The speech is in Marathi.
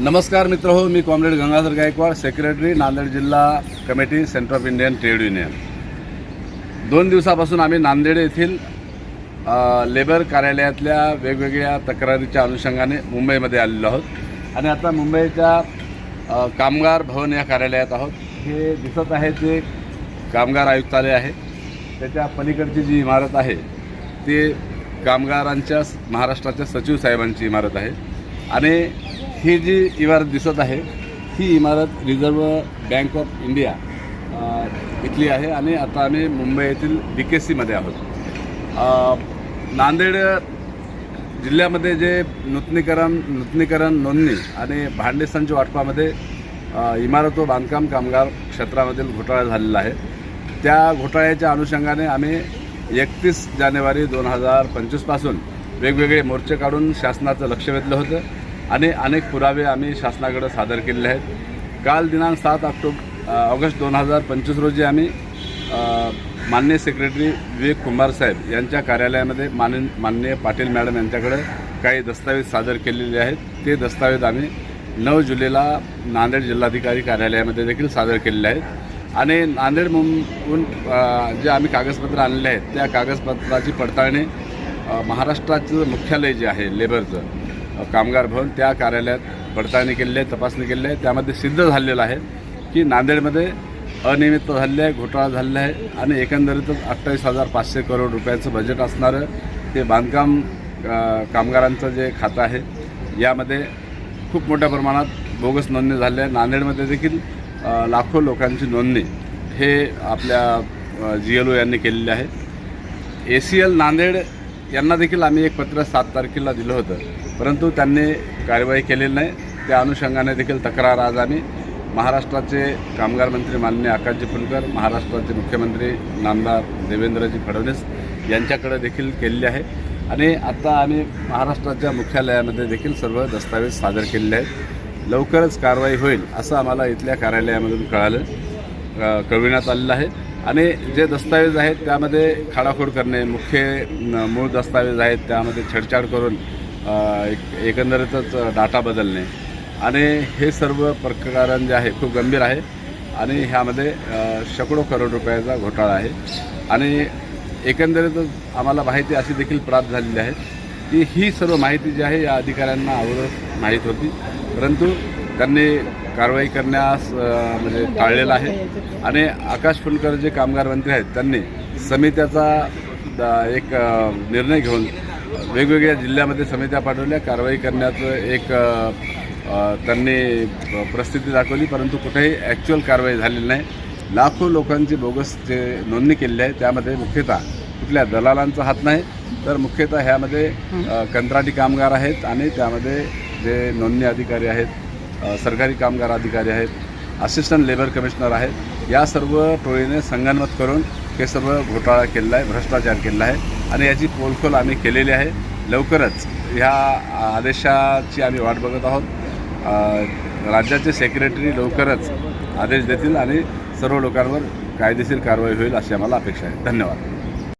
नमस्कार मित्र हो मी कॉम्रेड गंगाधर गायकवाड सेक्रेटरी नांदेड जिल्हा committee centre of Indian trade union दोन दिवसापासून आम्ही नांदेड येथील लेबर कार्यालयातल्या वेगवेगळ्या तक्रारीच्या अनुषंगाने मुंबईमध्ये आलेलो आहोत. आणि आता मुंबईच्या कामगार भवन या कार्यालयात आहोत. हे दिसत आहे ते कामगार आयुक्तालय आहे. त्याच्या पलीकडची जी इमारत आहे ती कामगारांच्या महाराष्ट्राच्या सचिव साहेबांची इमारत आहे. आणि ही जी इमारत दिसत आहे ही इमारत रिझर्व्ह बँक ऑफ इंडिया इथली आहे आणि आता आम्ही मुंबई येथील बी के सीमध्ये आहोत. नांदेड जिल्ह्यामध्ये जे नूतनीकरण नूतनीकरण नोंदणी आणि भांडेसांच्या वाटपामध्ये इमारत व बांधकाम कामगार क्षेत्रामधील घोटाळा झालेला आहे. त्या घोटाळ्याच्या अनुषंगाने आम्ही एकतीस जानेवारी दोन हजार पंचवीसपासून वेगवेगळे मोर्चे काढून शासनाचं लक्ष वेधलं होतं. आणि अनेक पुरावे आम्ही शासनाकडे सादर केलेले आहेत. काल दिनांक सात ऑक्टोबर ऑगस्ट दोन हजार पंचवीस रोजी आम्ही माननीय सेक्रेटरी विवेक कुंभार साहेब यांच्या कार्यालयामध्ये मान माननीय पाटील मॅडम यांच्याकडे काही दस्तावेज सादर केलेले आहेत. ते दस्तावेज आम्ही नऊ जुलैला नांदेड जिल्हाधिकारी कार्यालयामध्ये देखील सादर केलेले आहेत. आणि नांदेड मुंबईहून जे आम्ही कागदपत्र आणलेले आहेत त्या कागदपत्राची पडताळणी महाराष्ट्राचं मुख्यालय जे आहे लेबरचं कामगार भवन त्या कार्यालयात पडताळणी केलेली आहे तपासणी केलेली आहे. त्यामध्ये सिद्ध झालेलं आहे की नांदेडमध्ये अनियमित झालेलं आहे घोटाळा झालेला आहे आणि एकंदरीतच अठ्ठावीस हजार पाचशे करोड रुपयाचं बजेट असणारं ते बांधकाम कामगारांचं जे खातं आहे यामध्ये खूप मोठ्या प्रमाणात बोगस नोंदणी झाली आहे. नांदेडमध्ये देखील लाखो लोकांची नोंदणी हे आपल्या जी एल ओ यांनी केलेली आहे. ए सी एल नांदेड यांना देखील आम्ही एक पत्र सात तारखेला दिलं होतं. परंतु त्यांनी कारवाई केलेली नाही. त्या अनुषंगाने देखील तक्रार आज आम्ही महाराष्ट्राचे कामगार मंत्री माननीय आकाशजी फुलकर महाराष्ट्राचे मुख्यमंत्री नामदार देवेंद्रजी फडणवीस यांच्याकडे देखील केलेली आहे. आणि आता आम्ही महाराष्ट्राच्या मुख्यालयामध्ये देखील सर्व दस्तावेज सादर केलेले आहेत. लवकरच कारवाई होईल असं आम्हाला इथल्या कार्यालयामधून कळालं कळविण्यात आलेलं आहे. आणि जे दस्तावेज आहेत त्यामध्ये खाडाखोड करणे मुख्य मूळ दस्तावेज आहेत त्यामध्ये छेडछाड करून एक एकंदरीतच डाटा बदलणे. आणि हे सर्व प्रकरण जे आहे खूप गंभीर आहे. आणि ह्यामध्ये शेकडो करोड रुपयाचा घोटाळा आहे. आणि एकंदरीतच आम्हाला माहिती अशी देखील प्राप्त झालेली आहे की ही सर्व माहिती जी आहे या अधिकाऱ्यांना अगोदर माहीत होती. परंतु त्यांनी कारवाई करण्यास म्हणजे टाळलेलं आहे. आणि आकाश फुलकर जे कामगार मंत्री आहेत त्यांनी समित्याचा एक निर्णय घेऊन वेगवेगळ्या जिल्ह्यामध्ये समित्या पाठवल्या. कारवाई करण्याचं एक त्यांनी प- परिस्थिती दाखवली परंतु कुठेही ॲक्च्युअल कारवाई झालेली नाही. लाखो लोकांची बोगस जे नोंदणी केलेली आहे त्यामध्ये मुख्यतः कुठल्या दलालांचा हात नाही तर मुख्यतः ह्यामध्ये कंत्राटी कामगार आहेत आणि त्यामध्ये जे नोंदणी अधिकारी आहेत सरकारी कामगार अधिकारी आहेत असिस्टंट लेबर कमिशनर आहेत या सर्व टोळीने संगनमत करून हे सर्व घोटाळा केलेला आहे भ्रष्टाचार केलेला आहे. आणि याची पोलखोल आम्ही केलेली आहे. लवकरच ह्या आदेशाची आम्ही वाट बघत आहोत. राज्याचे सेक्रेटरी लवकरच आदेश देतील आणि सर्व लोकांवर कायदेशीर कारवाई होईल अशी आम्हाला अपेक्षा आहे. धन्यवाद.